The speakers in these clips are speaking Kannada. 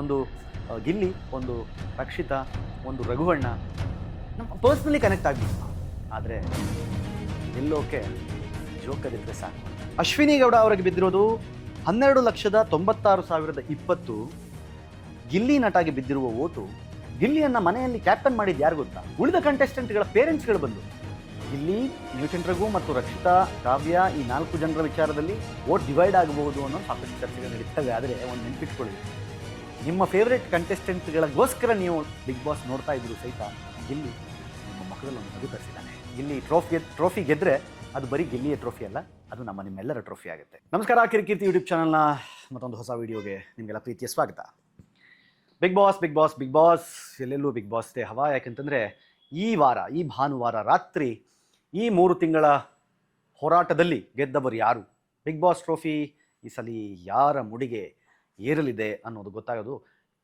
ಒಂದು ಗಿಲ್ಲಿ, ಒಂದು ರಕ್ಷಿತ, ಒಂದು ರಘುವಣ್ಣ ನಮ್ಮ ಪರ್ಸ್ನಲಿ ಕನೆಕ್ಟ್ ಆಗಬೇಕು ಆದರೆ ಎಲ್ಲೋಕೆ ಜೋಕರ್ ಇದ್ರೆ ಸಾಕು. ಅಶ್ವಿನಿ ಗೌಡ ಅವರಿಗೆ ಬಿದ್ದಿರೋದು ಹನ್ನೆರಡು ಲಕ್ಷದ ತೊಂಬತ್ತಾರು ಸಾವಿರದ ಇಪ್ಪತ್ತು. ಗಿಲ್ಲಿ ನಟಾಗಿ ಬಿದ್ದಿರುವ ಓಟು ಗಿಲ್ಲಿಯನ್ನ ಮನೆಯಲ್ಲಿ ಕ್ಯಾಪ್ಟನ್ ಮಾಡಿದ್ದು ಯಾರು ಗೊತ್ತಾ? ಉಳಿದ ಕಂಟೆಸ್ಟೆಂಟ್ಗಳ ಪೇರೆಂಟ್ಸ್ಗಳು ಬಂದು. ಗಿಲ್ಲಿ ನ್ಯೂಟನ್ ರಘು ಮತ್ತು ರಕ್ಷಿತಾ, ಕಾವ್ಯ ಈ ನಾಲ್ಕು ಜನರ ವಿಚಾರದಲ್ಲಿ ಓಟ್ ಡಿವೈಡ್ ಆಗಬಹುದು ಅನ್ನೋ ಸಾಕಷ್ಟು ಚರ್ಚೆಗಳು ನಡೀತವೆ. ಆದರೆ ಒಂದು ನೆನ್ಪಿಟ್ಕೊಳ್ಳಿ. ನಿಮ್ಮ ಫೇವ್ರೆಟ್ ಕಂಟೆಸ್ಟೆಂಟ್ಗಳಿಗೋಸ್ಕರ ನೀವು ಬಿಗ್ ಬಾಸ್ ನೋಡ್ತಾ ಇದ್ರು ಸಹಿತ ಗಿಲ್ಲಿ ನಿಮ್ಮ ಮಕ್ಕಳಲ್ಲಿ ಒಂದು ಮಗು ತರಿಸಿದ್ದಾನೆ ಗಿಲ್ಲಿ ಟ್ರೋಫಿ ಟ್ರೋಫಿ ಗೆದ್ರೆ ಅದು ಬರೀ ಗಿಲ್ಲಿಯ ಟ್ರೋಫಿ ಅಲ್ಲ, ಅದು ನಮ್ಮ ನಿಮ್ಮೆಲ್ಲರ ಟ್ರೋಫಿ ಆಗುತ್ತೆ. ನಮಸ್ಕಾರ ಕಿರಿಕೀರ್ತಿ ಯೂಟ್ಯೂಬ್ ಚಾನಲ್ನ ಮತ್ತೊಂದು ಹೊಸ ವಿಡಿಯೋಗೆ ನಿಮಗೆಲ್ಲ ಪ್ರೀತಿಯ ಸ್ವಾಗತ. Bigg Boss Bigg Boss Bigg Boss ಎಲ್ಲೆಲ್ಲೂ ಬಿಗ್ ಬಾಸ್ ಡೇ ಹವಾ, ಯಾಕಂತಂದರೆ ಈ ವಾರ, ಈ ಭಾನುವಾರ ರಾತ್ರಿ, ಈ ಮೂರು ತಿಂಗಳ ಹೋರಾಟದಲ್ಲಿ ಗೆದ್ದವರು ಯಾರು? ಬಿಗ್ ಬಾಸ್ ಟ್ರೋಫಿ ಈ ಸಲ ಯಾರ ಮುಡಿಗೆ ಏರಲಿದೆ ಅನ್ನೋದು ಗೊತ್ತಾಗೋದು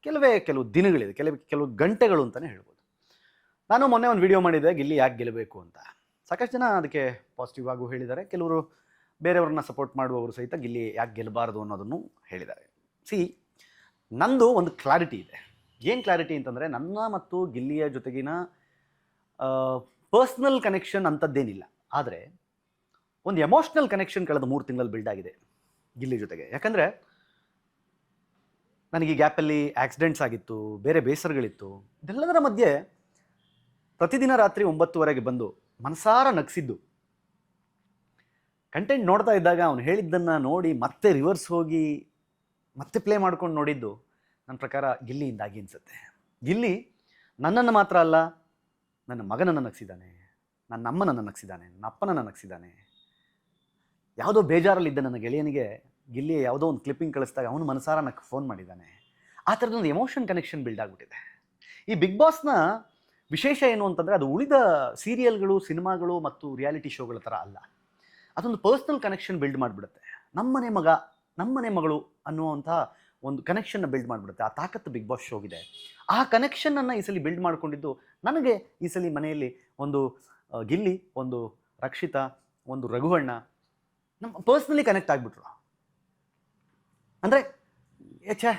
ಕೆಲವೇ ಕೆಲವು ದಿನಗಳಿದೆ, ಕೆಲವು ಕೆಲವು ಗಂಟೆಗಳು ಅಂತಲೇ ಹೇಳ್ಬೋದು. ನಾನು ಮೊನ್ನೆ ಒಂದು ವಿಡಿಯೋ ಮಾಡಿದ್ದೆ ಗಿಲ್ಲಿ ಯಾಕೆ ಗೆಲ್ಲಬೇಕು ಅಂತ. ಸಾಕಷ್ಟು ಜನ ಅದಕ್ಕೆ ಪಾಸಿಟಿವ್ ಆಗೂ ಹೇಳಿದ್ದಾರೆ. ಕೆಲವರು ಬೇರೆಯವ್ರನ್ನ ಸಪೋರ್ಟ್ ಮಾಡುವವರು ಸಹಿತ ಗಿಲ್ಲಿ ಯಾಕೆ ಗೆಲ್ಲಬಾರ್ದು ಅನ್ನೋದನ್ನು ಹೇಳಿದ್ದಾರೆ. ಸಿ ನಂದು ಒಂದು ಕ್ಲಾರಿಟಿ ಇದೆ. ಏನು ಕ್ಲಾರಿಟಿ ಅಂತಂದರೆ, ನನ್ನ ಮತ್ತು ಗಿಲ್ಲಿಯ ಜೊತೆಗಿನ ಪರ್ಸ್ನಲ್ ಕನೆಕ್ಷನ್ ಅಂಥದ್ದೇನಿಲ್ಲ ಆದರೆ, ಒಂದು ಎಮೋಷ್ನಲ್ ಕನೆಕ್ಷನ್ ಕಳೆದ ಮೂರು ತಿಂಗಳಲ್ಲಿ ಬಿಲ್ಡ್ ಆಗಿದೆ ಗಿಲ್ಲಿ ಜೊತೆಗೆ. ಯಾಕಂದರೆ ನನಗೆ ಈ ಗ್ಯಾಪಲ್ಲಿ ಆಕ್ಸಿಡೆಂಟ್ಸ್ ಆಗಿತ್ತು, ಬೇರೆ ಬೇಸರಗಳಿತ್ತು. ಇದೆಲ್ಲದರ ಮಧ್ಯೆ ಪ್ರತಿದಿನ ರಾತ್ರಿ ಒಂಬತ್ತುವರೆಗೆ ಬಂದು ಮನಸಾರ ನಗಿಸಿದ್ದು. ಕಂಟೆಂಟ್ ನೋಡ್ತಾ ಇದ್ದಾಗ ಅವನು ಹೇಳಿದ್ದನ್ನು ನೋಡಿ ಮತ್ತೆ ರಿವರ್ಸ್ ಹೋಗಿ ಮತ್ತೆ ಪ್ಲೇ ಮಾಡ್ಕೊಂಡು ನೋಡಿದ್ದು ನನ್ನ ಪ್ರಕಾರ ಗಿಲ್ಲಿಯಿಂದಾಗಿ ಅನಿಸುತ್ತೆ. ಗಿಲ್ಲಿ ನನ್ನನ್ನು ಮಾತ್ರ ಅಲ್ಲ, ನನ್ನ ಮಗನನ್ನು ನಗಿಸಿದ್ದಾನೆ, ನನ್ನ ಅಮ್ಮನನ್ನು ನಗಿಸಿದ್ದಾನೆ, ನನ್ನ ಅಪ್ಪನನ್ನು ನಗಿಸಿದ್ದಾನೆ. ಯಾವುದೋ ಬೇಜಾರಲ್ಲಿದ್ದ ನನ್ನ ಗೆಳೆಯನಿಗೆ ಗಿಲ್ಲಿ ಯಾವುದೋ ಒಂದು ಕ್ಲಿಪ್ಪಿಂಗ್ ಕಳಿಸಿದಾಗ ಅವನು ಮನಸಾರ ನನಗೆ ಫೋನ್ ಮಾಡಿದ್ದಾನೆ. ಆ ಥರದೊಂದು ಎಮೋಷನ್ ಕನೆಕ್ಷನ್ ಬಿಲ್ಡ್ ಆಗಿಬಿಟ್ಟಿದೆ. ಈ ಬಿಗ್ ಬಾಸ್ನ ವಿಶೇಷ ಏನು ಅಂತಂದರೆ ಅದು ಉಳಿದ ಸೀರಿಯಲ್ಗಳು ಸಿನಿಮಾಗಳು ಮತ್ತು ರಿಯಾಲಿಟಿ ಶೋಗಳ ಥರ ಅಲ್ಲ. ಅದೊಂದು ಪರ್ಸ್ನಲ್ ಕನೆಕ್ಷನ್ ಬಿಲ್ಡ್ ಮಾಡಿಬಿಡುತ್ತೆ. ನಮ್ಮನೆ ಮಗ, ನಮ್ಮನೆ ಮಗಳು ಅನ್ನುವಂಥ ಒಂದು ಕನೆಕ್ಷನ್ನ ಬಿಲ್ಡ್ ಮಾಡಿಬಿಡುತ್ತೆ. ಆ ತಾಕತ್ತು ಬಿಗ್ ಬಾಸ್ ಶೋಗಿದೆ ಆ ಕನೆಕ್ಷನನ್ನು ಈ ಸಲ ಬಿಲ್ಡ್ ಮಾಡಿಕೊಂಡಿದ್ದು ನನಗೆ ಈ ಸಲ ಮನೆಯಲ್ಲಿ ಒಂದು ಗಿಲ್ಲಿ, ಒಂದು ರಕ್ಷಿತಾ, ಒಂದು ರಘುವಣ್ಣ, ನಮ್ಮ ಪರ್ಸ್ನಲಿ ಕನೆಕ್ಟ್ ಆಗಿಬಿಟ್ರು. ಅಂದರೆ ಛೇ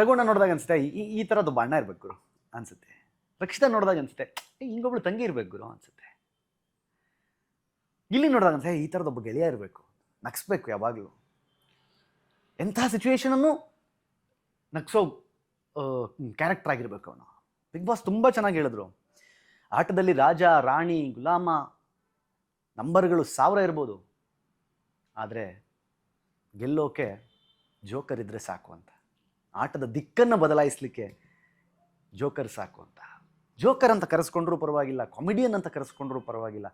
ರಘುಣ್ಣ ನೋಡಿದಾಗ ಅನಿಸುತ್ತೆ, ಈ ಈ ಥರದ್ದು ಬಣ್ಣ ಇರಬೇಕು ಗುರು ಅನಿಸುತ್ತೆ. ರಕ್ಷಿತ ನೋಡಿದಾಗ ಅನಿಸುತ್ತೆ ಹಿಂಗೊಬ್ಳು ತಂಗಿ ಇರಬೇಕು ಗುರು ಅನಿಸುತ್ತೆ. ಇಲ್ಲಿ ನೋಡಿದಾಗ ಅನ್ಸುತ್ತೆ ಈ ಥರದೊಬ್ಬ ಗೆಳೆಯ ಇರಬೇಕು, ನಗಿಸ್ಬೇಕು ಯಾವಾಗಲೂ. ಎಂಥ ಸಿಚುವೇಶನನ್ನು ನಗ್ಸೋ ಕ್ಯಾರೆಕ್ಟರ್ ಆಗಿರಬೇಕು ಅವನು. ಬಿಗ್ ಬಾಸ್ ತುಂಬ ಚೆನ್ನಾಗಿ ಹೇಳಿದ್ರು. ಆಟದಲ್ಲಿ ರಾಜ, ರಾಣಿ, ಗುಲಾಮ ನಂಬರ್ಗಳು ಸಾವಿರ ಇರ್ಬೋದು. ಆದರೆ ಗೆಲ್ಲೋಕೆ ಜೋಕರ್ ಇದ್ದರೆ ಸಾಕು ಅಂತ. ಆಟದ ದಿಕ್ಕನ್ನು ಬದಲಾಯಿಸಲಿಕ್ಕೆ ಜೋಕರ್ ಸಾಕು ಅಂತ. ಜೋಕರ್ ಅಂತ ಕರೆಸ್ಕೊಂಡ್ರೂ ಪರವಾಗಿಲ್ಲ ಕಾಮಿಡಿಯನ್ ಅಂತ ಕರೆಸ್ಕೊಂಡ್ರೂ ಪರವಾಗಿಲ್ಲ.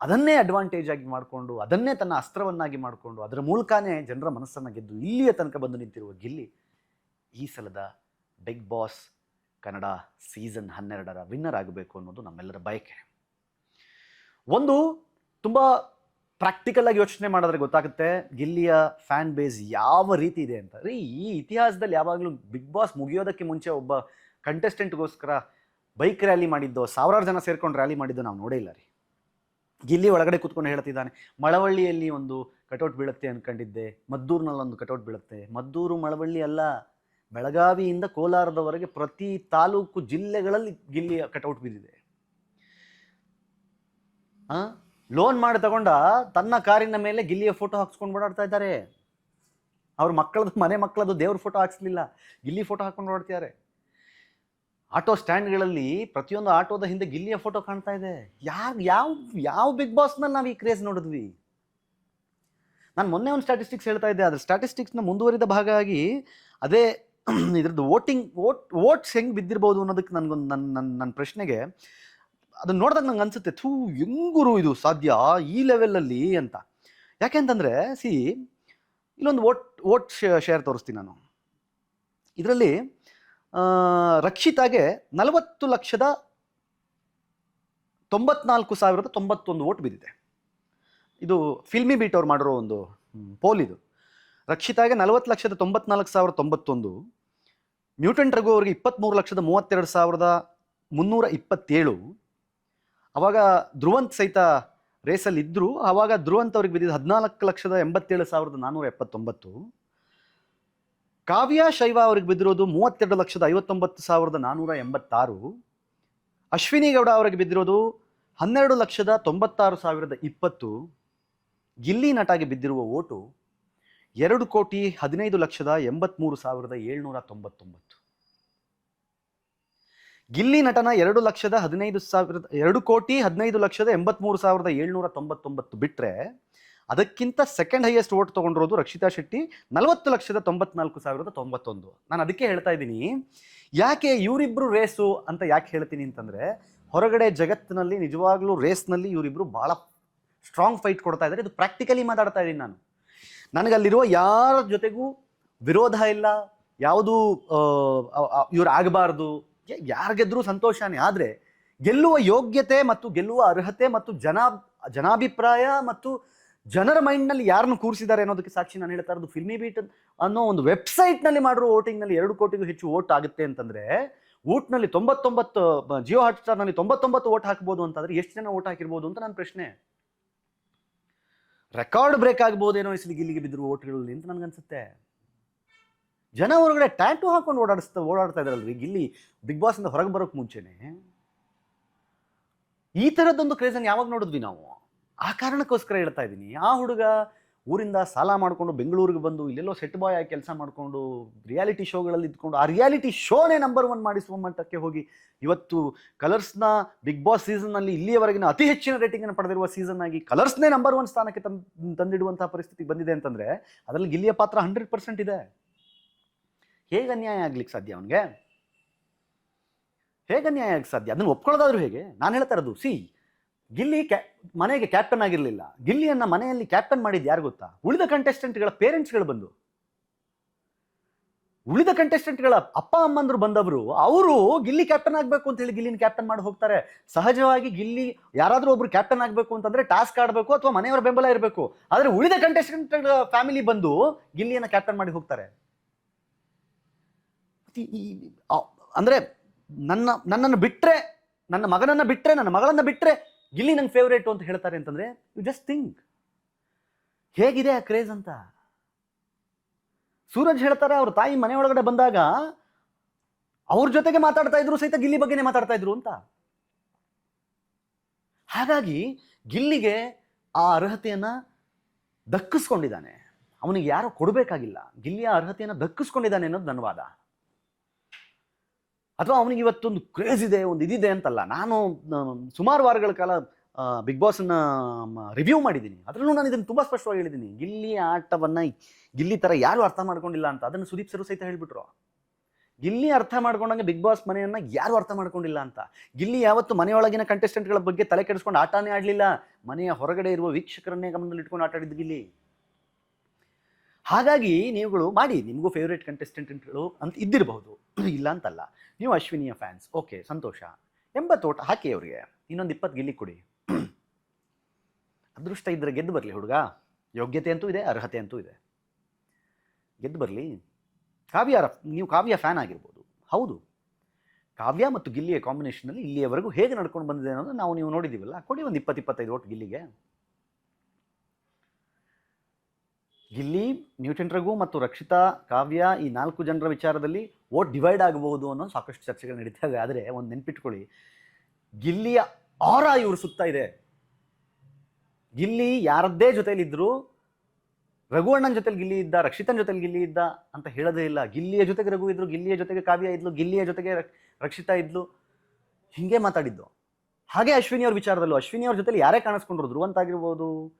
ಅದನ್ನೇ ಅಡ್ವಾಂಟೇಜ್ ಆಗಿ ಮಾಡಿಕೊಂಡು, ಅದನ್ನೇ ತನ್ನ ಅಸ್ತ್ರವನ್ನಾಗಿ ಮಾಡಿಕೊಂಡು, ಅದರ ಮೂಲಕನೇ ಜನರ ಮನಸ್ಸನ್ನು ಗೆದ್ದು ಇಲ್ಲಿಯ ತನಕ ಬಂದು ನಿಂತಿರುವ ಗಿಲ್ಲಿ ಈ ಸಲದ ಬಿಗ್ ಬಾಸ್ ಕನ್ನಡ ಸೀಸನ್ ಹನ್ನೆರಡರ ವಿನ್ನರ್ ಆಗಬೇಕು ಅನ್ನೋದು ನಮ್ಮೆಲ್ಲರ ಬಯಕೆ. ಒಂದು ತುಂಬ ಪ್ರಾಕ್ಟಿಕಲ್ ಆಗಿ ಯೋಚನೆ ಮಾಡಿದ್ರೆ ಗೊತ್ತಾಗುತ್ತೆ, ಗಿಲ್ಲಿಯ ಫ್ಯಾನ್ ಬೇಸ್ ಯಾವ ರೀತಿ ಇದೆ ಅಂತ. ರೀ, ಈ ಇತಿಹಾಸದಲ್ಲಿ ಯಾವಾಗಲೂ ಬಿಗ್ ಬಾಸ್ ಮುಗಿಯೋದಕ್ಕೆ ಮುಂಚೆ ಒಬ್ಬ ಕಂಟೆಸ್ಟೆಂಟ್ಗೋಸ್ಕರ ಬೈಕ್ ರ್ಯಾಲಿ ಮಾಡಿದ್ದು, ಸಾವಿರಾರು ಜನ ಸೇರ್ಕೊಂಡು ರ್ಯಾಲಿ ಮಾಡಿದ್ದು ನಾವು ನೋಡೇ ಇಲ್ಲ ರೀ. ಗಿಲ್ಲಿ ಒಳಗಡೆ ಕೂತ್ಕೊಂಡು ಹೇಳ್ತಿದ್ದಾನೆ, ಮಳವಳ್ಳಿಯಲ್ಲಿ ಒಂದು ಕಟೌಟ್ ಬೀಳುತ್ತೆ ಅನ್ಕೊಂಡಿದ್ದೆ, ಮದ್ದೂರಿನಲ್ಲಿ ಒಂದು ಕಟೌಟ್ ಬೀಳುತ್ತೆ. ಮದ್ದೂರು, ಮಳವಳ್ಳಿ ಅಲ್ಲ, ಬೆಳಗಾವಿಯಿಂದ ಕೋಲಾರದವರೆಗೆ ಪ್ರತಿ ತಾಲೂಕು ಜಿಲ್ಲೆಗಳಲ್ಲಿ ಗಿಲ್ಲಿಯ ಕಟೌಟ್ ಬಿದ್ದಿದೆ ಆ? ಲೋನ್ ಮಾಡಿ ತಗೊಂಡ ತನ್ನ ಕಾರಿನ ಮೇಲೆ ಗಿಲ್ಲಿಯ ಫೋಟೋ ಹಾಕ್ಸ್ಕೊಂಡು ಓಡಾಡ್ತಾ ಇದ್ದಾರೆ. ಅವ್ರ ಮಕ್ಕಳದು ಮನೆ ಮಕ್ಕಳದು ದೇವ್ರ ಫೋಟೋ ಹಾಕ್ಸ್ಲಿಲ್ಲ. ಗಿಲ್ಲಿ ಫೋಟೋ ಹಾಕ್ಕೊಂಡು ಓಡಾಡ್ತಿದ್ದಾರೆ ಆಟೋ ಸ್ಟ್ಯಾಂಡ್ಗಳಲ್ಲಿ ಪ್ರತಿಯೊಂದು ಆಟೋದ ಹಿಂದೆ ಗಿಲ್ಲಿಯ ಫೋಟೋ ಕಾಣ್ತಾ ಇದೆ. ಯಾವ ಯಾವ ಯಾವ ಬಿಗ್ ಬಾಸ್ನಲ್ಲಿ ನಾವು ಈ ಕ್ರೇಜ್ ನೋಡಿದ್ವಿ? ನಾನು ಮೊನ್ನೆ ಒಂದು ಸ್ಟ್ಯಾಟಿಸ್ಟಿಕ್ಸ್ ಹೇಳ್ತಾ ಇದ್ದೆ. ಅದ್ರ ಸ್ಟ್ಯಾಟಿಸ್ಟಿಕ್ಸ್ನ ಮುಂದುವರಿದ ಭಾಗ ಆಗಿ ಅದೇ ಇದ್ರದ್ದು ವೋಟಿಂಗ್ ವೋಟ್ ವೋಟ್ಸ್ ಹೆಂಗೆ ಬಿದ್ದಿರ್ಬೋದು ಅನ್ನೋದಕ್ಕೆ ನನಗೊಂದು ನನ್ನ ನನ್ನ ನನ್ನ ಪ್ರಶ್ನೆಗೆ ಅದನ್ನ ನೋಡಿದಾಗ ನಂಗೆ ಅನ್ಸುತ್ತೆ, ಥೂ, ಹೆಂಗುರು ಇದು ಸಾಧ್ಯ ಈ ಲೆವೆಲಲ್ಲಿ ಅಂತ. ಯಾಕೆ ಅಂತಂದರೆ ಸಿ ಇಲ್ಲೊಂದು ವೋಟ್ ಓಟ್ ಶೇರ್ ತೋರಿಸ್ತೀನಿ ನಾನು. ಇದರಲ್ಲಿ ರಕ್ಷಿತಾಗೆ ನಲವತ್ತು ಲಕ್ಷದ ತೊಂಬತ್ನಾಲ್ಕು ಸಾವಿರದ ತೊಂಬತ್ತೊಂದು ವೋಟ್ ಬಿದ್ದಿದೆ. ಇದು ಫಿಲ್ಮಿ ಬೀಟ್ ಅವ್ರು ಮಾಡಿರೋ ಒಂದು ಪೋಲ್ ಇದು. ರಕ್ಷಿತಾಗೆ ನಲವತ್ತು ಲಕ್ಷದ ತೊಂಬತ್ನಾಲ್ಕು ಸಾವಿರದ ತೊಂಬತ್ತೊಂದು ನ್ಯೂಟನ್ ರಘು ಅವರಿಗೆ ಇಪ್ಪತ್ತ್ಮೂರು ಲಕ್ಷದ ಮೂವತ್ತೆರಡು ಸಾವಿರದ ಮುನ್ನೂರ ಇಪ್ಪತ್ತೇಳು ಅವಾಗ ಧ್ರುವಂತ್ ಸಹಿತ ರೇಸಲ್ಲಿ ಇದ್ದರು ಆವಾಗ ಧ್ರುವಂತ್ ಅವ್ರಿಗೆ ಬಿದ್ದಿದ್ದು ಹದಿನಾಲ್ಕು ಲಕ್ಷದ ಎಂಬತ್ತೇಳು ಸಾವಿರದ ನಾನ್ನೂರ ಎಪ್ಪತ್ತೊಂಬತ್ತು. ಕಾವ್ಯ ಶೈವ ಅವ್ರಿಗೆ ಬಿದ್ದಿರೋದು ಮೂವತ್ತೆರಡು ಲಕ್ಷದ ಐವತ್ತೊಂಬತ್ತು ಸಾವಿರದ ನಾನ್ನೂರ ಎಂಬತ್ತಾರು. ಅಶ್ವಿನಿ ಗೌಡ ಅವರಿಗೆ ಬಿದ್ದಿರೋದು ಹನ್ನೆರಡು ಲಕ್ಷದ ತೊಂಬತ್ತಾರು ಸಾವಿರದ ಇಪ್ಪತ್ತು. ಗಿಲ್ಲಿ ನಟಾಗಿ ಬಿದ್ದಿರುವ ಓಟು ಎರಡು ಕೋಟಿ ಹದಿನೈದು ಲಕ್ಷದ ಎಂಬತ್ಮೂರು ಸಾವಿರದ ಏಳ್ನೂರ ತೊಂಬತ್ತೊಂಬತ್ತು. ಗಿಲ್ಲಿ ನಟನ ಎರಡು ಲಕ್ಷದ ಹದಿನೈದು ಸಾವಿರದ, ಎರಡು ಕೋಟಿ ಹದಿನೈದು ಲಕ್ಷದ ಎಂಬತ್ಮೂರು ಸಾವಿರದ ಏಳ್ನೂರ ತೊಂಬತ್ತೊಂಬತ್ತು ಬಿಟ್ಟರೆ ಅದಕ್ಕಿಂತ ಸೆಕೆಂಡ್ ಹೈಯೆಸ್ಟ್ ಓಟ್ ತೊಗೊಂಡಿರೋದು ರಕ್ಷಿತಾ ಶೆಟ್ಟಿ, ನಲವತ್ತು ಲಕ್ಷದ ತೊಂಬತ್ನಾಲ್ಕು ಸಾವಿರದ ತೊಂಬತ್ತೊಂದು. ನಾನು ಅದಕ್ಕೆ ಹೇಳ್ತಾ ಇದ್ದೀನಿ, ಯಾಕೆ ಇವರಿಬ್ರು ರೇಸು ಅಂತ ಯಾಕೆ ಹೇಳ್ತೀನಿ ಅಂತಂದರೆ, ಹೊರಗಡೆ ಜಗತ್ತಿನಲ್ಲಿ ನಿಜವಾಗ್ಲೂ ರೇಸ್ನಲ್ಲಿ ಇವರಿಬ್ರು ಭಾಳ ಸ್ಟ್ರಾಂಗ್ ಫೈಟ್ ಕೊಡ್ತಾ ಇದ್ದಾರೆ ಇದು ಪ್ರಾಕ್ಟಿಕಲಿ ಮಾತಾಡ್ತಾ ಇದ್ದೀನಿ ನಾನು. ನನಗಲ್ಲಿರುವ ಯಾರ ಜೊತೆಗೂ ವಿರೋಧ ಇಲ್ಲ. ಯಾವುದು ಇವ್ರು ಆಗಬಾರ್ದು. ಯಾರು ಗೆದ್ರು ಸಂತೋಷನೇ. ಆದರೆ ಗೆಲ್ಲುವ ಯೋಗ್ಯತೆ ಮತ್ತು ಗೆಲ್ಲುವ ಅರ್ಹತೆ ಮತ್ತು ಜನ ಜನಾಭಿಪ್ರಾಯ ಮತ್ತು ಜನರ ಮೈಂಡ್ನಲ್ಲಿ ಯಾರನ್ನು ಕೂರಿಸಿದ್ದಾರೆ ಅನ್ನೋದಕ್ಕೆ ಸಾಕ್ಷಿ ನಾನು ಹೇಳ್ತಾ ಇರೋದು ಫಿಲ್ಮಿ ಬೀಟ್ ಅನ್ನೋ ಒಂದು ವೆಬ್ಸೈಟ್ನಲ್ಲಿ ಮಾಡಿರೋ ವೋಟಿಂಗ್ನಲ್ಲಿ ಎರಡು ಕೋಟಿಗೂ ಹೆಚ್ಚು ವೋಟ್ ಆಗುತ್ತೆ ಅಂತಂದರೆ, ವೋಟ್ನಲ್ಲಿ ತೊಂಬತ್ತೊಂಬತ್ತು ಜಿಯೋ ಹಾಟ್ಸ್ಟಾರ್ನಲ್ಲಿ ತೊಂಬತ್ತೊಂಬತ್ತು ವೋಟ್ ಹಾಕ್ಬೋದು ಅಂತಂದ್ರೆ ಎಷ್ಟು ಜನ ವೋಟ್ ಹಾಕಿರ್ಬೋದು ಅಂತ ನನ್ನ ಪ್ರಶ್ನೆ. ರೆಕಾರ್ಡ್ ಬ್ರೇಕ್ ಆಗ್ಬೋದೇನೋ ಇಸ್ಲಿಗೆ ಇಲ್ಲಿಗೆ ಬಿದ್ದರು ಓಟ್ಗಳಲ್ಲಿ ಅಂತ ನನಗನ್ಸುತ್ತೆ. ಜನ ಹೊರಗಡೆ ಟ್ಯಾಟು ಹಾಕೊಂಡು ಓಡಾಡಿಸ್ತಾ, ಓಡಾಡ್ತಾ ಇದಾರಲ್ರಿ. ಇಲ್ಲಿ ಬಿಗ್ ಬಾಸಿಂದ ಹೊರಗೆ ಬರೋಕೆ ಮುಂಚೆನೆ ಈ ಥರದ್ದೊಂದು ಕ್ರೇಜನ್ನು ಯಾವಾಗ ನೋಡಿದ್ವಿ ನಾವು? ಆ ಕಾರಣಕ್ಕೋಸ್ಕರ ಹೇಳ್ತಾ ಇದ್ದೀನಿ. ಆ ಹುಡುಗ ಊರಿಂದ ಸಾಲ ಮಾಡಿಕೊಂಡು ಬೆಂಗಳೂರಿಗೆ ಬಂದು ಇಲ್ಲೆಲ್ಲೋ ಸೆಟ್ ಬಾಯ್ ಆಗಿ ಕೆಲಸ ಮಾಡಿಕೊಂಡು ರಿಯಾಲಿಟಿ ಶೋಗಳಲ್ಲಿ ಇದ್ಕೊಂಡು ಆ ರಿಯಾಲಿಟಿ ಶೋನೇ ನಂಬರ್ ಒನ್ ಮಾಡಿಸುವ ಮಟ್ಟಕ್ಕೆ ಹೋಗಿ ಇವತ್ತು ಕಲರ್ಸ್ನ ಬಿಗ್ ಬಾಸ್ ಸೀಸನ್ನಲ್ಲಿ ಇಲ್ಲಿಯವರೆಗಿನ ಅತಿ ಹೆಚ್ಚಿನ ರೇಟಿಂಗನ್ನು ಪಡೆದಿರುವ ಸೀಸನ್ ಆಗಿ ಕಲರ್ಸ್ನೇ ನಂಬರ್ ಒನ್ ಸ್ಥಾನಕ್ಕೆ ತಂದು, ತಂದಿಡುವಂತಹ ಪರಿಸ್ಥಿತಿ ಬಂದಿದೆ ಅಂತಂದರೆ ಅದರಲ್ಲಿ ಗಿಲ್ಲಿಯ ಪಾತ್ರ ಹಂಡ್ರೆಡ್ ಪರ್ಸೆಂಟ್ ಇದೆ. ಹೇಗೆ ಅನ್ಯಾಯ ಆಗ್ಲಿಕ್ಕೆ ಸಾಧ್ಯ ಅವನಿಗೆ? ಹೇಗೆ ಅನ್ಯಾಯ ಆಗಕ್ಕೆ ಸಾಧ್ಯ? ಅದನ್ನು ಒಪ್ಕೊಳ್ಳೋದಾದ್ರೂ ಹೇಗೆ? ನಾನು ಹೇಳ್ತಾ ಇರೋದು, ಸಿ, ಗಿಲ್ಲಿ ಕ್ಯಾ ಮನೆಗೆ ಕ್ಯಾಪ್ಟನ್ ಆಗಿರಲಿಲ್ಲ. ಗಿಲ್ಲಿಯನ್ನು ಮನೆಯಲ್ಲಿ ಕ್ಯಾಪ್ಟನ್ ಮಾಡಿದ್ದು ಯಾರು ಗೊತ್ತಾ? ಉಳಿದ ಕಂಟೆಸ್ಟೆಂಟ್ಗಳ ಪೇರೆಂಟ್ಸ್ಗಳು ಬಂದು. ಉಳಿದ ಕಂಟೆಸ್ಟೆಂಟ್ಗಳ ಅಪ್ಪ, ಅಮ್ಮಂದ್ರು ಬಂದವರು, ಅವರು ಗಿಲ್ಲಿ ಕ್ಯಾಪ್ಟನ್ ಆಗಬೇಕು ಅಂತ ಹೇಳಿ ಗಿಲ್ಲಿನ ಕ್ಯಾಪ್ಟನ್ ಮಾಡಿ ಹೋಗ್ತಾರೆ. ಸಹಜವಾಗಿ ಗಿಲ್ಲಿ ಯಾರಾದರೂ ಒಬ್ರು ಕ್ಯಾಪ್ಟನ್ ಆಗಬೇಕು ಅಂತಂದ್ರೆ ಟಾಸ್ಕ್ ಆಡಬೇಕು ಅಥವಾ ಮನೆಯವರ ಬೆಂಬಲ ಇರಬೇಕು. ಆದರೆ ಉಳಿದ ಕಂಟೆಸ್ಟೆಂಟ್ಗಳ ಫ್ಯಾಮಿಲಿ ಬಂದು ಗಿಲ್ಲಿಯನ್ನ ಕ್ಯಾಪ್ಟನ್ ಮಾಡಿ ಹೋಗ್ತಾರೆ. ಈ- ಈ- ನನ್ನ, ನನ್ನನ್ನು ಬಿಟ್ರೆ, ನನ್ನ ಮಗನನ್ನ ಬಿಟ್ರೆ, ನನ್ನ ಮಗಳನ್ನ ಬಿಟ್ರೆ ಗಿಲ್ಲಿ ನಂಗೆ ಫೇವ್ರೇಟು ಅಂತ ಹೇಳ್ತಾರೆ ಅಂತಂದ್ರೆ ಯು ಜಸ್ಟ್ ಥಿಂಕ್ ಹೇಗಿದೆ ಆ ಕ್ರೇಜ್ ಅಂತ? ಸೂರಜ್ ಹೇಳ್ತಾರೆ, ಅವ್ರ ತಾಯಿ ಮನೆ ಒಳಗಡೆ ಬಂದಾಗ ಅವ್ರ ಜೊತೆಗೆ ಮಾತಾಡ್ತಾ ಇದ್ರು ಸಹಿತ ಗಿಲ್ಲಿ ಬಗ್ಗೆನೇ ಮಾತಾಡ್ತಾ ಇದ್ರು ಅಂತ. ಹಾಗಾಗಿ ಗಿಲ್ಲಿಗೆ ಆ ಅರ್ಹತೆಯನ್ನ ದಕ್ಕಿಸ್ಕೊಂಡಿದ್ದಾನೆ. ಅವನಿಗೆ ಯಾರೋ ಕೊಡಬೇಕಾಗಿಲ್ಲ. ಗಿಲ್ಲಿಯ ಅರ್ಹತೆಯನ್ನು ದಕ್ಕಿಸ್ಕೊಂಡಿದ್ದಾನೆ ಅನ್ನೋದು ನನ್ನ ವಾದ. ಅಥವಾ ಅವನಿಗೆ ಇವತ್ತೊಂದು ಕ್ರೇಜ್ ಇದೆ, ಒಂದು ಇದಿದೆ ಅಂತಲ್ಲ, ನಾನು ಸುಮಾರು ವಾರಗಳ ಕಾಲ ಬಿಗ್ ಬಾಸ್ನ ರಿವ್ಯೂ ಮಾಡಿದ್ದೀನಿ. ಅದರಲ್ಲೂ ನಾನು ಇದನ್ನು ತುಂಬ ಸ್ಪಷ್ಟವಾಗಿ ಹೇಳಿದ್ದೀನಿ. ಗಿಲ್ಲಿ ಆಟವನ್ನು ಗಿಲ್ಲಿ ಥರ ಯಾರು ಅರ್ಥ ಮಾಡ್ಕೊಂಡಿಲ್ಲ ಅಂತ. ಅದನ್ನು ಸುದೀಪ್ ಸರು ಸಹಿತ ಹೇಳಿಬಿಟ್ರು. ಗಿಲ್ಲಿ ಅರ್ಥ ಮಾಡ್ಕೊಂಡಂಗೆ ಬಿಗ್ ಬಾಸ್ ಮನೆಯನ್ನ ಯಾರು ಅರ್ಥ ಮಾಡ್ಕೊಂಡಿಲ್ಲ ಅಂತ. ಗಿಲ್ಲಿ ಯಾವತ್ತು ಮನೆಯೊಳಗಿನ ಕಂಟೆಸ್ಟೆಂಟ್ಗಳ ಬಗ್ಗೆ ತಲೆ ಕೆಡಿಸ್ಕೊಂಡು ಆಟನೇ ಆಡಲಿಲ್ಲ. ಮನೆಯ ಹೊರಗಡೆ ಇರುವ ವೀಕ್ಷಕರನ್ನೇ ಗಮನದಲ್ಲಿ ಇಟ್ಕೊಂಡು ಆಟ ಗಿಲ್ಲಿ. ಹಾಗಾಗಿ ನೀವುಗಳು ಮಾಡಿ, ನಿಮಗೂ ಫೇವ್ರೇಟ್ ಕಂಟೆಸ್ಟೆಂಟ್ಗಳು ಅಂತ ಇದ್ದಿರಬಹುದು. ಇಲ್ಲ ಅಂತಲ್ಲ. ನೀವು ಅಶ್ವಿನಿಯ ಫ್ಯಾನ್ಸ್ ಓಕೆ ಸಂತೋಷ. ಎಂಬತ್ತು ಓಟ ಹಾಕಿ ಅವರಿಗೆ. ಇನ್ನೊಂದು ಇಪ್ಪತ್ತು ಗಿಲ್ಲಿ ಕೊಡಿ. ಅದೃಷ್ಟ ಇದ್ರೆ ಗೆದ್ದು ಬರಲಿ ಹುಡುಗ. ಯೋಗ್ಯತೆ ಅಂತೂ ಇದೆ, ಅರ್ಹತೆ ಅಂತೂ ಇದೆ. ಗೆದ್ದು ಬರಲಿ. ಕಾವ್ಯ ನೀವು ಕಾವ್ಯ ಫ್ಯಾನ್ ಆಗಿರ್ಬೋದು. ಹೌದು. ಕಾವ್ಯ ಮತ್ತು ಗಿಲ್ಲಿಯ ಕಾಂಬಿನೇಷನಲ್ಲಿ ಇಲ್ಲಿಯವರೆಗೂ ಹೇಗೆ ನಡ್ಕೊಂಡು ಬಂದಿದೆ ಅನ್ನೋದು ನಾವು ನೀವು ನೋಡಿದ್ದೀವಲ್ಲ ಕೊಡಿ ಒಂದು ಇಪ್ಪತ್ತು, ಇಪ್ಪತ್ತೈದು ಓಟ್ ಗಿಲ್ಲಿಗೆ. ಗಿಲ್ಲಿ, ನ್ಯೂಟನ್ ರಘು ಮತ್ತು ರಕ್ಷಿತಾ, ಕಾವ್ಯ ಈ ನಾಲ್ಕು ಜನರ ವಿಚಾರದಲ್ಲಿ ಓಟ್ ಡಿವೈಡ್ ಆಗಬಹುದು ಅನ್ನೋ ಸಾಕಷ್ಟು ಚರ್ಚೆಗಳು ನಡೀತಾ ಆದರೆ ಒಂದು ನೆನ್ಪಿಟ್ಕೊಳ್ಳಿ. ಗಿಲ್ಲಿಯ ಆರ ಇವರು ಸುತ್ತ ಇದೆ. ಗಿಲ್ಲಿ ಯಾರದ್ದೇ ಜೊತೆಲಿದ್ರು ರಘುವಣ್ಣನ ಜೊತೆಲಿ ಗಿಲ್ಲಿ ಇದ್ದ, ರಕ್ಷಿತನ ಜೊತೆಲಿ ಗಿಲ್ಲಿ ಇದ್ದ ಅಂತ ಹೇಳೋದೇ ಇಲ್ಲ. ಗಿಲ್ಲಿಯ ಜೊತೆಗೆ ರಘು ಇದ್ರು, ಗಿಲ್ಲಿಯ ಜೊತೆಗೆ ಕಾವ್ಯ ಇದ್ಲು, ಗಿಲ್ಲಿಯ ಜೊತೆಗೆ ರಕ್- ರಕ್ಷಿತಾ ಇದ್ಲು. ಹಿಂಗೆ ಮಾತಾಡಿದ್ದು. ಹಾಗೆ ಅಶ್ವಿನಿ ಅವ್ರ ವಿಚಾರದಲ್ಲೂ ಅಶ್ವಿನಿ ಅವ್ರ ಜೊತೆಲಿ ಯಾರೇ ಕಾಣಿಸ್ಕೊಂಡ್ರು ಧ್ರುವಂತ ಆಗಿರ್ಬೋದು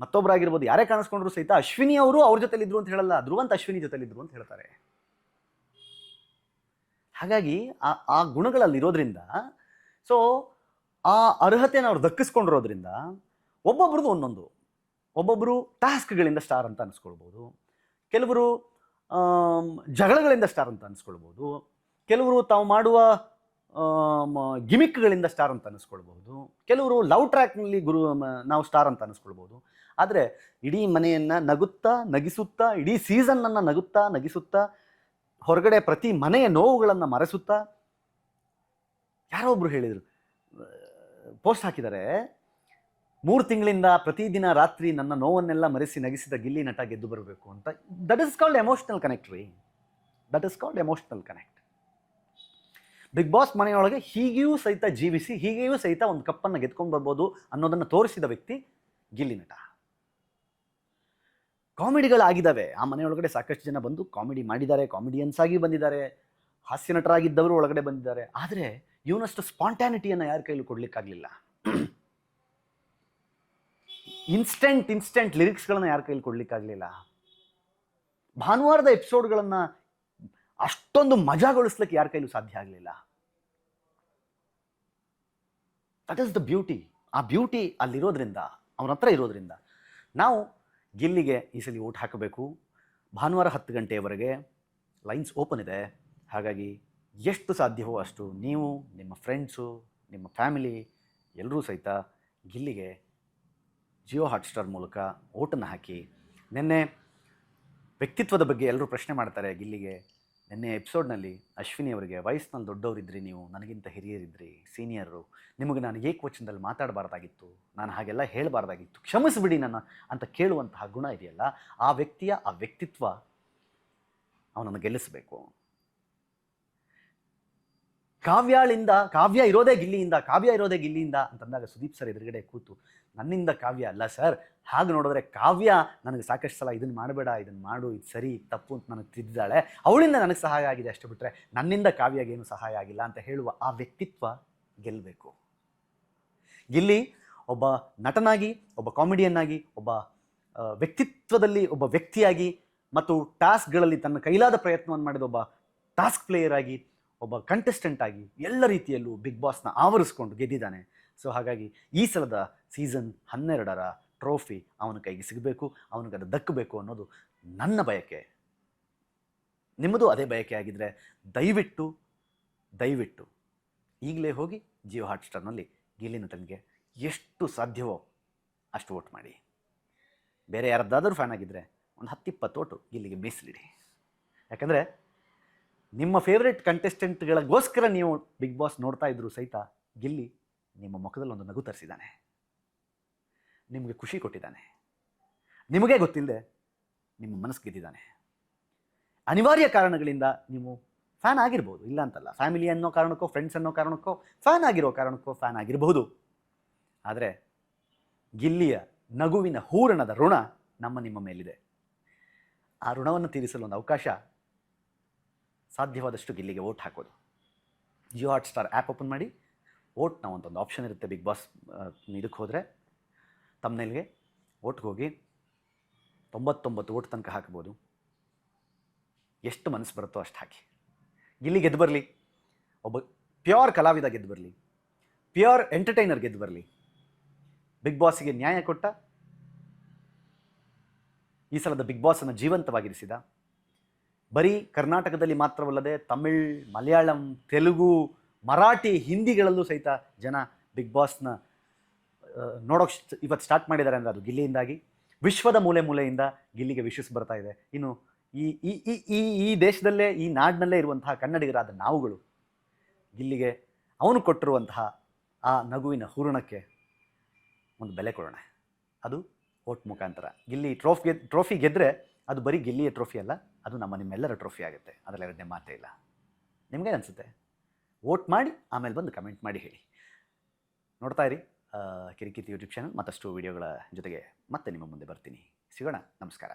ಮತ್ತೊಬ್ಬರಾಗಿರ್ಬೋದು ಯಾರೇ ಕಾಣಿಸ್ಕೊಂಡ್ರು ಸಹಿತ ಅಶ್ವಿನಿ ಅವರು ಅವ್ರ ಜೊತೆಲಿದ್ರು ಅಂತ ಹೇಳಲ್ಲ, ಧ್ರುವಂತ ಅಶ್ವಿನಿ ಜೊತೆಲಿದ್ರು ಅಂತ ಹೇಳ್ತಾರೆ. ಹಾಗಾಗಿ ಆ ಆ ಗುಣಗಳಲ್ಲಿ ಇರೋದ್ರಿಂದ ಸೊ ಆ ಅರ್ಹತೆನ ಅವ್ರು ದಕ್ಕಿಸ್ಕೊಂಡಿರೋದ್ರಿಂದ ಒಬ್ಬೊಬ್ರದ್ದು ಒಂದೊಂದು. ಒಬ್ಬೊಬ್ಬರು ಟಾಸ್ಕ್ಗಳಿಂದ ಸ್ಟಾರ್ ಅಂತ ಅನ್ಸ್ಕೊಳ್ಬೋದು. ಕೆಲವರು ಜಗಳಗಳಿಂದ ಸ್ಟಾರ್ ಅಂತ ಅನ್ಸ್ಕೊಳ್ಬೋದು. ಕೆಲವರು ತಾವು ಮಾಡುವ ಗಿಮಿಕ್ಗಳಿಂದ ಸ್ಟಾರ್ ಅಂತ ಅನಿಸ್ಕೊಳ್ಬಹುದು. ಕೆಲವರು ಲವ್ ಟ್ರ್ಯಾಕ್ನಲ್ಲಿ ಗುರು ನಾವು ಸ್ಟಾರ್ ಅಂತ ಅನಿಸ್ಕೊಳ್ಬೋದು ಆದರೆ ಇಡೀ ಮನೆಯನ್ನು ನಗುತ್ತಾ, ನಗಿಸುತ್ತಾ, ಇಡೀ ಸೀಸನ್ನನ್ನು ನಗುತ್ತಾ, ನಗಿಸುತ್ತಾ, ಹೊರಗಡೆ ಪ್ರತಿ ಮನೆಯ ನೋವುಗಳನ್ನು ಮರೆಸುತ್ತಾ, ಯಾರೋ ಒಬ್ರು ಹೇಳಿದರು ಪೋಸ್ಟ್ ಹಾಕಿದ್ದಾರೆ. ಮೂರು ತಿಂಗಳಿಂದ ಪ್ರತಿದಿನ ರಾತ್ರಿ ನನ್ನ ನೋವನ್ನೆಲ್ಲ ಮರೆಸಿ ನಗಿಸಿದ ಗಿಲ್ಲಿ ನಟ ಗೆದ್ದು ಬರಬೇಕು ಅಂತ. That is called emotional connect ರೀ. That is called emotional connect Bigg Boss ಮನೆಯೊಳಗೆ ಹೀಗೆಯೂ ಸಹಿತ ಜೀವಿಸಿ, ಹೀಗೆಯೂ ಸಹಿತ ಒಂದು ಕಪ್ಪನ್ನು ಗೆದ್ಕೊಂಡು ಬರ್ಬೋದು ಅನ್ನೋದನ್ನು ತೋರಿಸಿದ ವ್ಯಕ್ತಿ ಗಿಲ್ಲಿ ನಟ. ಕಾಮಿಡಿಗಳಾಗಿದ್ದಾವೆ. ಆ ಮನೆಯೊಳಗಡೆ ಸಾಕಷ್ಟು ಜನ ಬಂದು ಕಾಮಿಡಿ ಮಾಡಿದ್ದಾರೆ, ಕಾಮಿಡಿಯನ್ಸ್ ಆಗಿ ಬಂದಿದ್ದಾರೆ, ಹಾಸ್ಯ ನಟರಾಗಿದ್ದವರು ಒಳಗಡೆ ಬಂದಿದ್ದಾರೆ. ಆದರೆ ಇವನಷ್ಟು ಸ್ಪಾಂಟ್ಯಾನಿಟಿಯನ್ನು ಯಾರ ಕೈಲೂ ಕೊಡಲಿಕ್ಕಾಗಲಿಲ್ಲ. ಇನ್ಸ್ಟೆಂಟ್ ಇನ್ಸ್ಟೆಂಟ್ ಲಿರಿಕ್ಸ್ಗಳನ್ನು ಯಾರ ಕೈಲಿ ಕೊಡಲಿಕ್ಕಾಗಲಿಲ್ಲ. ಭಾನುವಾರದ ಎಪಿಸೋಡ್ಗಳನ್ನು ಅಷ್ಟೊಂದು ಮಜಾಗೊಳಿಸ್ಲಿಕ್ಕೆ ಯಾರ ಕೈಲೂ ಸಾಧ್ಯ ಆಗಲಿಲ್ಲ. ದಟ್ ಈಸ್ ದ ಬ್ಯೂಟಿ ಆ ಬ್ಯೂಟಿ ಅಲ್ಲಿರೋದ್ರಿಂದ ಅವನ ಹತ್ರ ಇರೋದ್ರಿಂದ ನಾವು ಗಿಲ್ಲಿಗೆ ಈ ಸಲ ಓಟ್ ಹಾಕಬೇಕು. ಭಾನುವಾರ ಹತ್ತು ಗಂಟೆಯವರೆಗೆ ಲೈನ್ಸ್ ಓಪನ್ ಇದೆ. ಹಾಗಾಗಿ ಎಷ್ಟು ಸಾಧ್ಯವೋ ಅಷ್ಟು ನೀವು, ನಿಮ್ಮ ಫ್ರೆಂಡ್ಸು ನಿಮ್ಮ ಫ್ಯಾಮಿಲಿ ಎಲ್ಲರೂ ಸಹಿತ ಗಿಲ್ಲಿಗೆ ಜಿಯೋ ಹಾಟ್ಸ್ಟಾರ್ ಮೂಲಕ ಓಟನ್ನು ಹಾಕಿ, ನಿನ್ನೆ ವ್ಯಕ್ತಿತ್ವದ ಬಗ್ಗೆ ಎಲ್ಲರೂ ಪ್ರಶ್ನೆ ಮಾಡ್ತಾರೆ ಗಿಲ್ಲಿಗೆ ನಿನ್ನೆ ಎಪಿಸೋಡ್ನಲ್ಲಿ ಅಶ್ವಿನಿ ಅವರಿಗೆ ವಯಸ್ಸಿನಲ್ಲಿ ದೊಡ್ಡವರಿದ್ರಿ ನೀವು, ನನಗಿಂತ ಹಿರಿಯರಿದ್ರಿ, ಸೀನಿಯರು, ನಿಮಗೆ ನಾನು ಏಕವಚನದಲ್ಲಿ ಮಾತಾಡಬಾರ್ದಾಗಿತ್ತು, ನಾನು ಹಾಗೆಲ್ಲ ಹೇಳಬಾರ್ದಾಗಿತ್ತು, ಕ್ಷಮಿಸಿಬಿಡಿ ನನ್ನ ಅಂತ ಕೇಳುವಂತಹ ಗುಣ ಇದೆಯಲ್ಲ, ಆ ವ್ಯಕ್ತಿಯ ಆ ವ್ಯಕ್ತಿತ್ವ ಅವನನ್ನು ಗೆಲ್ಲಿಸಬೇಕು. ಕಾವ್ಯಾಳಿಂದ, ಕಾವ್ಯ ಇರೋದೇ ಗಿಲ್ಲಿಯಿಂದ, ಕಾವ್ಯ ಇರೋದೇ ಗಿಲ್ಲಿಯಿಂದ ಅಂತಂದಾಗ ಸುದೀಪ್ ಸರ್ ಎದುರುಗಡೆ ಕೂತು, ನನ್ನಿಂದ ಕಾವ್ಯ ಅಲ್ಲ ಸರ್, ಹಾಗೆ ನೋಡಿದ್ರೆ ಕಾವ್ಯ ನನಗೆ ಸಾಕಷ್ಟು ಸಲ ಇದನ್ನು ಮಾಡಬೇಡ ಇದನ್ನು ಮಾಡು, ಇದು ಸರಿ, ಇದು ತಪ್ಪು ಅಂತ ನನಗೆ ತಿದ್ದಿದ್ದಾಳೆ. ಅವಳಿಂದ ನನಗೆ ಸಹಾಯ ಆಗಿದೆ ಅಷ್ಟು ಬಿಟ್ಟರೆ ನನ್ನಿಂದ ಕಾವ್ಯಗೇನು ಸಹಾಯ ಆಗಿಲ್ಲ ಅಂತ ಹೇಳುವ ಆ ವ್ಯಕ್ತಿತ್ವ ಗೆಲ್ಲಬೇಕು ಗಿಲ್ಲಿ ಒಬ್ಬ ನಟನಾಗಿ, ಒಬ್ಬ ಕಾಮಿಡಿಯನ್ ಆಗಿ ಒಬ್ಬ ವ್ಯಕ್ತಿತ್ವದಲ್ಲಿ ಒಬ್ಬ ವ್ಯಕ್ತಿಯಾಗಿ ಮತ್ತು ಟಾಸ್ಕ್ಗಳಲ್ಲಿ ತನ್ನ ಕೈಲಾದ ಪ್ರಯತ್ನವನ್ನು ಮಾಡಿದ ಒಬ್ಬ ಟಾಸ್ಕ್ ಪ್ಲೇಯರ್ ಆಗಿ ಒಬ್ಬ ಕಂಟೆಸ್ಟೆಂಟ್ ಆಗಿ ಎಲ್ಲ ರೀತಿಯಲ್ಲೂ ಬಿಗ್ ಬಾಸ್ನ ಆವರಿಸ್ಕೊಂಡು ಗೆದ್ದಿದ್ದಾನೆ. ಸೊ ಹಾಗಾಗಿ ಈ ಸಲದ ಸೀಸನ್ ಹನ್ನೆರಡರ ಟ್ರೋಫಿ ಅವನ ಕೈಗೆ ಸಿಗಬೇಕು, ಅವನಿಗೆ ಅದು ದಕ್ಕಬೇಕು ಅನ್ನೋದು ನನ್ನ ಬಯಕೆ. ನಿಮ್ಮದು ಅದೇ ಬಯಕೆ ಆಗಿದ್ದರೆ ದಯವಿಟ್ಟು ದಯವಿಟ್ಟು ಈಗಲೇ ಹೋಗಿ ಜಿಯೋ ಹಾಟ್ಸ್ಟಾರ್ನಲ್ಲಿ ಗಿಲ್ಲಿನ ತನಗೆ ಎಷ್ಟು ಸಾಧ್ಯವೋ ಅಷ್ಟು ವೋಟ್ ಮಾಡಿ. ಬೇರೆ ಯಾರದ್ದಾದರೂ ಫ್ಯಾನ್ ಆಗಿದ್ದರೆ ಒಂದು ಹತ್ತಿಪ್ಪತ್ತು ಓಟು ಗಿಲ್ಲಿಗೆ ಮೀಸಲಿಡಿ. ಯಾಕಂದರೆ ನಿಮ್ಮ ಫೇವ್ರೆಟ್ ಕಂಟೆಸ್ಟೆಂಟ್ಗಳಿಗೋಸ್ಕರ ನೀವು ಬಿಗ್ ಬಾಸ್ ನೋಡ್ತಾ ಇದ್ರು ಸಹಿತ ಗಿಲ್ಲಿ ನಿಮ್ಮ ಮುಖದಲ್ಲಿ ಒಂದು ನಗು ತರಿಸಿದ್ದಾನೆ. ನಿಮಗೆ ಖುಷಿ ಕೊಟ್ಟಿದ್ದಾನೆ. ನಿಮಗೇ ಗೊತ್ತಿಲ್ಲದೆ ನಿಮ್ಮ ಮನಸ್ಸು ಗೆದ್ದಿದ್ದಾನೆ. ಅನಿವಾರ್ಯ ಕಾರಣಗಳಿಂದ ನೀವು ಫ್ಯಾನ್ ಆಗಿರ್ಬೋದು, ಇಲ್ಲ ಅಂತಲ್ಲ. ಫ್ಯಾಮಿಲಿ ಅನ್ನೋ ಕಾರಣಕ್ಕೋ ಫ್ರೆಂಡ್ಸ್ ಅನ್ನೋ ಕಾರಣಕ್ಕೋ ಫ್ಯಾನ್ ಆಗಿರೋ ಕಾರಣಕ್ಕೋ ಫ್ಯಾನ್ ಆಗಿರಬಹುದು. ಆದರೆ ಗಿಲ್ಲಿಯ ನಗುವಿನ ಹೂರಣದ ಋಣ ನಮ್ಮ ನಿಮ್ಮ ಮೇಲಿದೆ. ಆ ಋಣವನ್ನು ತೀರಿಸಲು ಒಂದು ಅವಕಾಶ ಸಾಧ್ಯವಾದಷ್ಟು ಗಿಲ್ಲಿಗೆ ಓಟ್ ಹಾಕೋದು. Jio Hotstar app open ಮಾಡಿ ಓಟ್ ನಾವು ಒಂದು ಆಪ್ಷನ್ ಇರುತ್ತೆ ಬಿಗ್ ಬಾಸ್ ಇದಕ್ಕೆ ಹೋದರೆ. ತಮ್ಮನೆಲ್ಲಿಗೆ ಓಟ್ಗೆ ಹೋಗಿ ತೊಂಬತ್ತೊಂಬತ್ತು ಓಟ್ ತನಕ ಹಾಕ್ಬೋದು. ಎಷ್ಟು ಮನಸ್ಸು ಬರುತ್ತೋ ಅಷ್ಟು ಹಾಕಿ. ಗಿಲ್ಲಿ ಗೆದ್ದು ಬರಲಿ. ಒಬ್ಬ ಪ್ಯೂರ್ ಕಲಾವಿದ ಗೆದ್ದು ಬರಲಿ. ಪ್ಯೂರ್ ಎಂಟರ್ಟೈನರ್ ಗೆದ್ದು ಬರಲಿ. ಬಿಗ್ ಬಾಸ್ಗೆ ನ್ಯಾಯ ಕೊಟ್ಟ, ಈ ಸಲದ ಬಿಗ್ ಬಾಸನ್ನು ಜೀವಂತವಾಗಿರಿಸಿದ ಬರೀ ಕರ್ನಾಟಕದಲ್ಲಿ ಮಾತ್ರವಲ್ಲದೆ ತಮಿಳ್, ಮಲಯಾಳಂ, ತೆಲುಗು, ಮರಾಠಿ, ಹಿಂದಿಗಳಲ್ಲೂ ಸಹಿತ ಜನ ಬಿಗ್ ಬಾಸ್ನ ನೋಡೋಕೆ ಇವತ್ತು ಸ್ಟಾರ್ಟ್ ಮಾಡಿದ್ದಾರೆ ಅಂದರೆ ಅದು ಗಿಲ್ಲಿಯಿಂದಾಗಿ. ವಿಶ್ವದ ಮೂಲೆ ಮೂಲೆಯಿಂದ ಗಿಲ್ಲಿಗೆ ವಿಶ್ವಸ್ ಬರ್ತಾ ಇದೆ. ಇನ್ನು ಈ ಈ ಈ ಈ ದೇಶದಲ್ಲೇ, ಈ ನಾಡಿನಲ್ಲೇ ಇರುವಂತಹ ಕನ್ನಡಿಗರಾದ ನಾವುಗಳು, ಗಿಲ್ಲಿಗೆ ಅವನು ಕೊಟ್ಟಿರುವಂತಹ ಆ ನಗುವಿನ ಹೂರಣಕ್ಕೆ ಒಂದು ಬೆಲೆ ಕೊಡೋಣ. ಅದು ಓಟ್ ಮುಖಾಂತರ. ಗಿಲ್ಲಿ ಟ್ರೋಫಿ ಟ್ರೋಫಿ ಗೆದ್ದರೆ ಅದು ಬರೀ ಗಿಲ್ಲಿಯ ಟ್ರೋಫಿ ಅಲ್ಲ, ಅದು ನಮ್ಮ ನಿಮ್ಮೆಲ್ಲರ ಟ್ರೋಫಿ ಆಗುತ್ತೆ. ಅದರಲ್ಲಿ ಎರಡನೇ ಮಾತೇ ಇಲ್ಲ. ನಿಮಗೇನು ಅನಿಸುತ್ತೆ ವೋಟ್ ಮಾಡಿ, ಆಮೇಲೆ ಬಂದು ಕಮೆಂಟ್ ಮಾಡಿ ಹೇಳಿ. ನೋಡ್ತಾ ಇರಿ ಕಿರಿಕಿತಿ ಯೂಟ್ಯೂಬ್ ಚಾನಲ್ ಮತ್ತಷ್ಟು ವೀಡಿಯೋಗಳ ಜೊತೆಗೆ ಮತ್ತೆ ನಿಮ್ಮ ಮುಂದೆ ಬರ್ತೀನಿ. ಸಿಗೋಣ, ನಮಸ್ಕಾರ.